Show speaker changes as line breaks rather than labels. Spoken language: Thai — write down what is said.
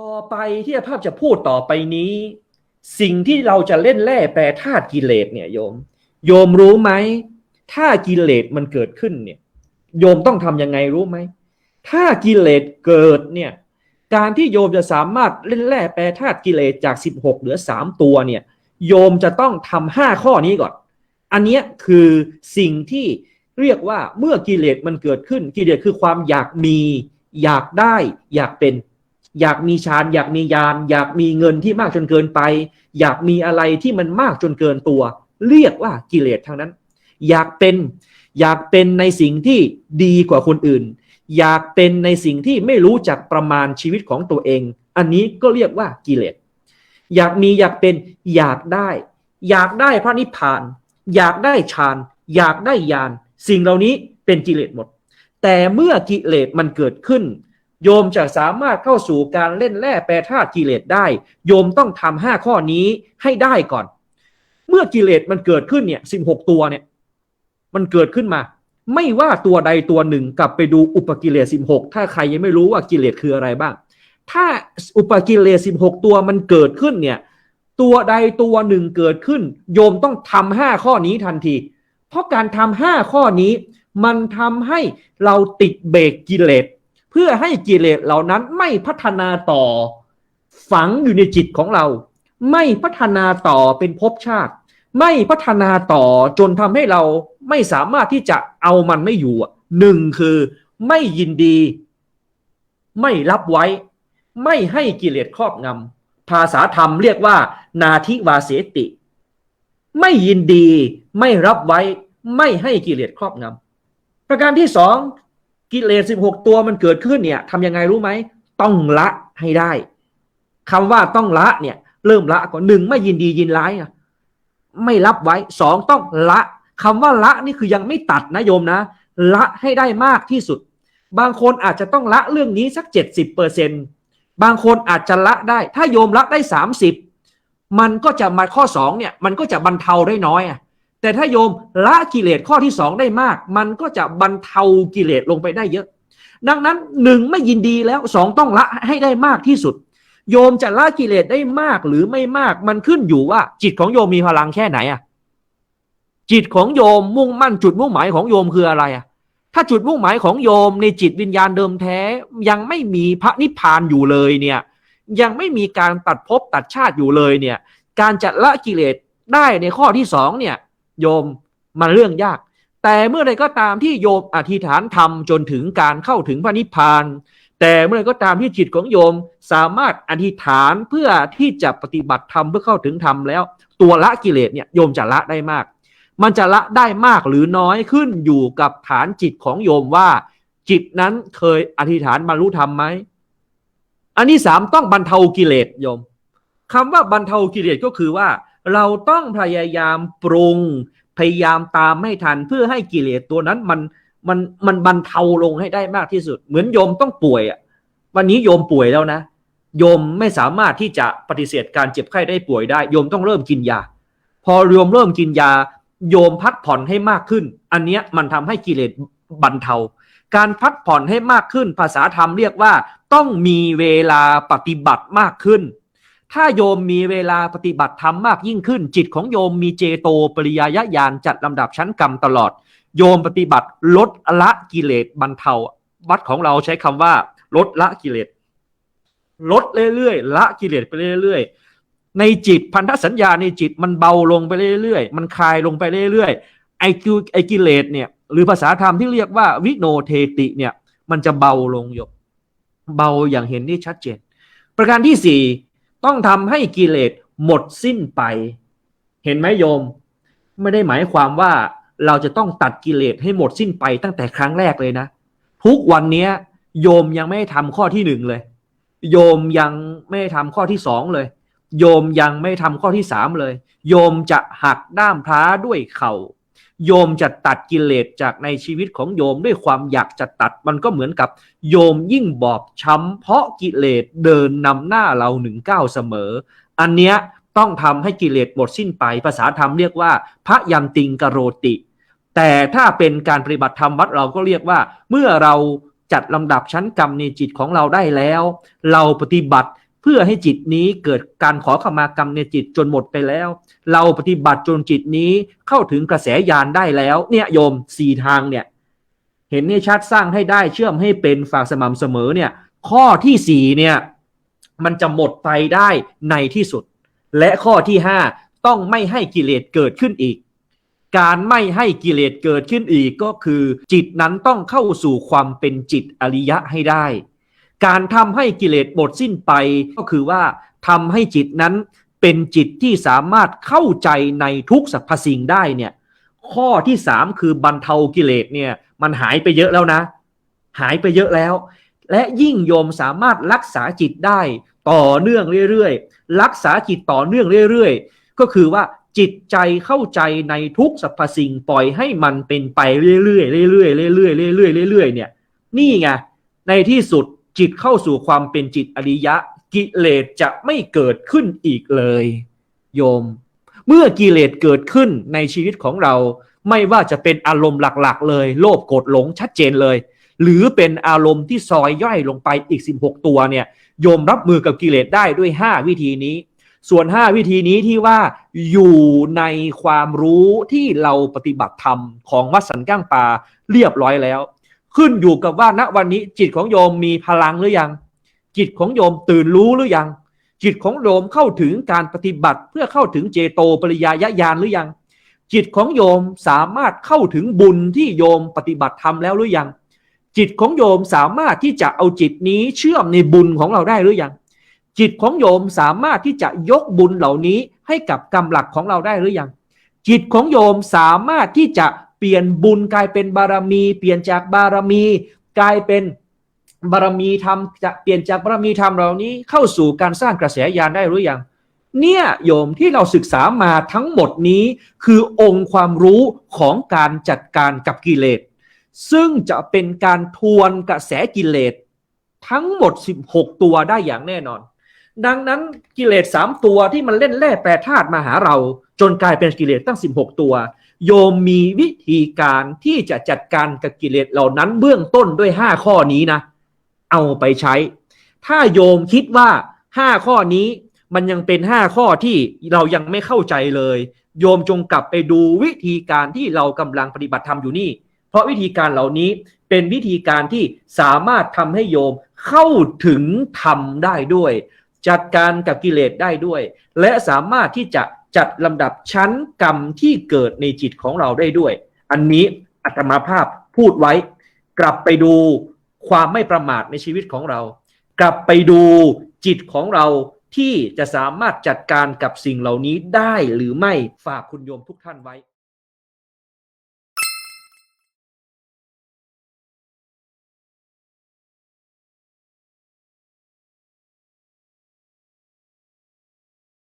ต่อไปที่ภาพจะพูดต่อไปนี้ สิ่งที่เราจะเล่นแร่แปรธาตุกิเลสเนี่ยโยม โยมรู้ไหมถ้ากิเลสมันเกิดขึ้นเนี่ย โยมต้องทำยังไงรู้ไหมถ้ากิเลสเกิดเนี่ย การที่โยมจะสามารถเล่นแร่แปรธาตุกิเลสจาก 16 เหลือ 3 ตัวเนี่ย โยมจะต้องทำห้าข้อนี้ก่อน อันเนี้ยคือสิ่งที่เรียกว่าเมื่อกิเลสมันเกิดขึ้น กิเลสคือความอยากมี อยากได้ อยากเป็น อยากมีฌานอยากมียานอยากมีเงินที่มากจนเกินไป อยากมีอะไรที่มันมากจนเกินตัว เรียกว่ากิเลสทางนั้น อยากเป็นอยากเป็นในสิ่งที่ดีกว่าคนอื่น อยากเป็นในสิ่งที่ไม่รู้จักประมาณชีวิตของตัวเอง อันนี้ก็เรียกว่ากิเลสอยากมีอยากเป็นอยากได้ อยากได้พระนิพพาน อยากได้ฌาน อยากได้ญาณสิ่งเหล่านี้เป็นกิเลสหมด แต่เมื่อกิเลสมันเกิดขึ้น โยมจะสามารถเข้าสู่การเล่นแร่แปรธาตุกิเลสได้ โยมต้องทำห้าข้อนี้ให้ได้ก่อน เมื่อกิเลสมันเกิดขึ้นเนี่ยสิบหกตัวเนี่ย มันเกิดขึ้นมา ไม่ว่าตัวใดตัวหนึ่งกลับไปดูอุปกิเลสสิบหกถ้าใครยังไม่รู้ว่ากิเลสคืออะไรบ้าง ถ้าอุปกิเลสสิบหกตัวมันเกิดขึ้นเนี่ย ตัวใดตัวหนึ่งเกิดขึ้น โยมต้องทำห้าข้อนี้ทันที เพราะการทำห้าข้อนี้ มันทำให้เราติดเบรกกิเลส เพื่อให้กิเลสเหล่านั้นไม่พัฒนาต่อฝังอยู่ในจิตของเรา ไม่พัฒนาต่อเป็นภพชาติ ไม่พัฒนาต่อจนทำให้เราไม่สามารถที่จะเอามันไม่อยู่หนึ่งคือไม่ยินดี ไม่รับไว้ ไม่ให้กิเลสครอบงำภาษาธรรมเรียกว่า นาทิวาเสติ ไม่ยินดี ไม่รับไว้ ไม่ให้กิเลสครอบงำประการที่สอง กิเลสสิบหกตัวมันเกิดขึ้นเนี่ยทำยังไงรู้ไหม ต้องละให้ได้คำว่าต้องละเนี่ย เริ่มละก่อนหนึ่งไม่ยินดียินร้ายนะไม่รับไว้สองต้องละคำว่าละนี่คือยังไม่ตัดนะโยมนะ ละให้ได้มากที่สุด บางคนอาจจะต้องละเรื่องนี้สักเจ็ดสิบเปอร์เซ็นบางคนอาจจะละได้ ถ้าโยมละได้สามสิบมันก็จะมาข้อสองเนี่ย มันก็จะบรรเทาได้น้อยอะ แต่ถ้าโยมละกิเลสข้อที่สองได้มาก มันก็จะบรรเทากิเลสลงไปได้เยอะ ดังนั้นหนึ่งไม่ยินดีแล้วสองต้องละให้ได้มากที่สุด โยมจะละกิเลสได้มากหรือไม่มาก มันขึ้นอยู่ว่า จิตของโยมมีพลังแค่ไหนอะจิตของโยมมุ่งมั่นจุดมุ่งหมายของโยมคืออะไรอะถ้าจุดมุ่งหมายของโยมในจิตวิญญาณเดิมแท้ ยังไม่มีพระนิพพานอยู่เลยเนี่ย ยังไม่มีการตัดภพตัดชาติอยู่เลยเนี่ย การจะละกิเลสได้ในข้อที่สองเนี่ย โยมมันเรื่องยาก แต่เมื่อใดก็ตามที่โยมอธิษฐานทำจนถึงการเข้าถึงพระนิพพาน แต่เมื่อใดก็ตามที่จิตของโยมสามารถอธิษฐานเพื่อที่จะปฏิบัติธรรมเพื่อเข้าถึงธรรมแล้ว ตัวละกิเลสเนี่ยโยมจะละได้มาก มันจะละได้มากหรือน้อยขึ้นอยู่กับฐานจิตของโยมว่า จิตนั้นเคยอธิษฐานบรรลุธรรมไหมอันที่สามต้องบรรเทากิเลสโยมคำว่าบรรเทากิเลสก็คือว่า เราต้องพยายามปรุง พยายามตามให้ทันเพื่อให้กิเลสตัวนั้นมันมันมันบรรเทาลงให้ได้มากที่สุด เหมือนโยมต้องป่วยอะวันนี้โยมป่วยแล้วนะ โยมไม่สามารถที่จะปฏิเสธการเจ็บไข้ได้ป่วยได้ โยมต้องเริ่มกินยา พอโยมเริ่มกินยา โยมพักผ่อนให้มากขึ้น อันเนี้ยมันทำให้กิเลสบรรเทา การพักผ่อนให้มากขึ้น ภาษาธรรมเรียกว่า ต้องมีเวลาปฏิบัติมากขึ้น ถ้าโยมมีเวลาปฏิบัติธรรมมากยิ่งขึ้น จิตของโยมมีเจโตปริยายญาณจัดลำดับชั้นกรรมตลอด โยมปฏิบัติลดละกิเลสบรรเทาวัดของเราใช้คำว่า ลดละกิเลสลดเรื่อยๆละกิเลสไปเรื่อยๆ ในจิตพันธสัญญาในจิตมันเบาลงไปเรื่อยๆ มันคลายลงไปเรื่อยๆไอกิไอกิเลสเนี่ยหรือภาษาธรรมที่เรียกว่าวิโนเทติเนี่ยมันจะเบาลงโยมเบาอย่างเห็นได้ชัดเจน ประการที่สี่ ต้องทำให้กิเลสหมดสิ้นไป เห็นไหมโยม ไม่ได้หมายความว่าเราจะต้องตัดกิเลสให้หมดสิ้นไปตั้งแต่ครั้งแรกเลยนะ ทุกวันนี้โยมยังไม่ทำข้อที่หนึ่งเลย โยมยังไม่ทำข้อที่สองเลย โยมยังไม่ทำข้อที่สามเลย โยมจะหักด้ามพร้าด้วยเขา่า โยมจะตัดกิเลสจากในชีวิตของโยมด้วยความอยากจะตัดมันก็เหมือนกับโยมยิ่งบอบช้ำเพราะกิเลสเดินนำหน้าเราหนึ่งก้าวเสมอ อันเนี้ยต้องทำให้กิเลสหมดสิ้นไป ภาษาธรรมเรียกว่า พระยันติงกโรติ แต่ถ้าเป็นการปฏิบัติธรรมวัดเราก็เรียกว่า เมื่อเราจัดลำดับชั้นกรรมในจิตของเราได้แล้ว เราปฏิบัติ เพื่อให้จิตนี้เกิดการขอขมากรรมในจิตจนหมดไปแล้ว เราปฏิบัติจนจิตนี้เข้าถึงกระแสญาณได้แล้ว เนี่ยโยมสี่ทางเนี่ย เห็นให้ชัดสร้างให้ได้เชื่อมให้เป็นฝากสม่ำเสมอเนี่ย ข้อที่สี่เนี่ยมันจะหมดไปได้ในที่สุด และข้อที่ห้าต้องไม่ให้กิเลสเกิดขึ้นอีก การไม่ให้กิเลสเกิดขึ้นอีกก็คือ จิตนั้นต้องเข้าสู่ความเป็นจิตอริยะให้ได้ การทำให้กิเลสหมดสิ้นไปก็คือว่าทำให้จิตนั้นเป็นจิตที่สามารถเข้าใจในทุกสรรพสิ่งได้เนี่ยข้อที่สามคือบรรเทากิเลสเนี่ยมันหายไปเยอะแล้วนะ หายไปเยอะแล้ว และยิ่งโยมสามารถรักษาจิตได้ต่อเนื่องเรื่อยๆ รักษาจิตต่อเนื่องเรื่อยๆ ก็คือว่าจิตใจเข้าใจในทุกสรรพสิ่งปล่อยให้มันเป็นไปเรื่อยๆเรื่อยๆเรื่อยๆเรื่อยๆเรื่อยๆเนี่ยนี่ไงในที่สุด จิตเข้าสู่ความเป็นจิตอริยะ กิเลสจะไม่เกิดขึ้นอีกเลย โยม เมื่อกิเลสเกิดขึ้นในชีวิตของเรา ไม่ว่าจะเป็นอารมณ์หลักๆ เลย โลภโกรธหลงชัดเจนเลย หรือเป็นอารมณ์ที่ซอยย่อยลงไปอีก 16 ตัวเนี่ย โยมรับมือกับกิเลสได้ด้วย 5 วิธีนี้ ส่วน 5 วิธีนี้ที่ว่าอยู่ในความรู้ที่เราปฏิบัติธรรมของวัดสันก้างปลาเรียบร้อยแล้ว ขึ้นอยู่กับว่าณวันนี้จิตของโยมมีพลังหรือยัง จิตของโยมตื่นรู้หรือยัง จิตของโยมเข้าถึงการปฏิบัติเพื่อเข้าถึงเจโตปริยายญาณหรือยัง จิตของโยมสามารถเข้าถึงบุญที่โยมปฏิบัติทำแล้วหรือยัง จิตของโยมสามารถที่จะเอาจิตนี้เชื่อมในบุญของเราได้หรือยัง จิตของโยมสามารถที่จะยกบุญเหล่านี้ให้กับกรรมหลักของเราได้หรือยัง จิตของโยมสามารถที่จะ เปลี่ยนบุญกลายเป็นบารมี เปลี่ยนจากบารมี กลายเป็นบารมีธรรมจะเปลี่ยนจากบารมีธรรมเหล่านี้เข้าสู่การสร้างกระแสญาณได้หรือยังเนี่ยโยมที่เราศึกษามาทั้งหมดนี้คือองค์ความรู้ของการจัดการกับกิเลส ซึ่งจะเป็นการทวนกระแสกิเลส ทั้งหมด 16 ตัวได้อย่างแน่นอน ดังนั้นกิเลสสามตัวที่มันเล่นแร่แปรธาตุมาหาเรา จนกลายเป็นกิเลสตั้ง 16 ตัว โยมมีวิธีการที่จะจัดการกับกิเลสเหล่านั้นเบื้องต้นด้วย 5 ข้อนี้นะ เอาไปใช้ ถ้าโยมคิดว่า 5 ข้อนี้มันยังเป็น 5 ข้อที่เรายังไม่เข้าใจเลย โยมจงกลับไปดูวิธีการที่เรากำลังปฏิบัติธรรมอยู่นี่ เพราะวิธีการเหล่านี้เป็นวิธีการที่สามารถทำให้โยมเข้าถึงธรรมได้ด้วย จัดการกับกิเลสได้ด้วย และสามารถที่จะ จัดลำดับชั้นกรรมที่เกิดในจิตของเราได้ด้วย อันนี้อัตมาภาพพูดไว้ กลับไปดูความไม่ประมาทในชีวิตของเรา กลับไปดูจิตของเราที่จะสามารถจัดการกับสิ่งเหล่านี้ได้หรือไม่ฝากคุณโยมทุกท่านไว้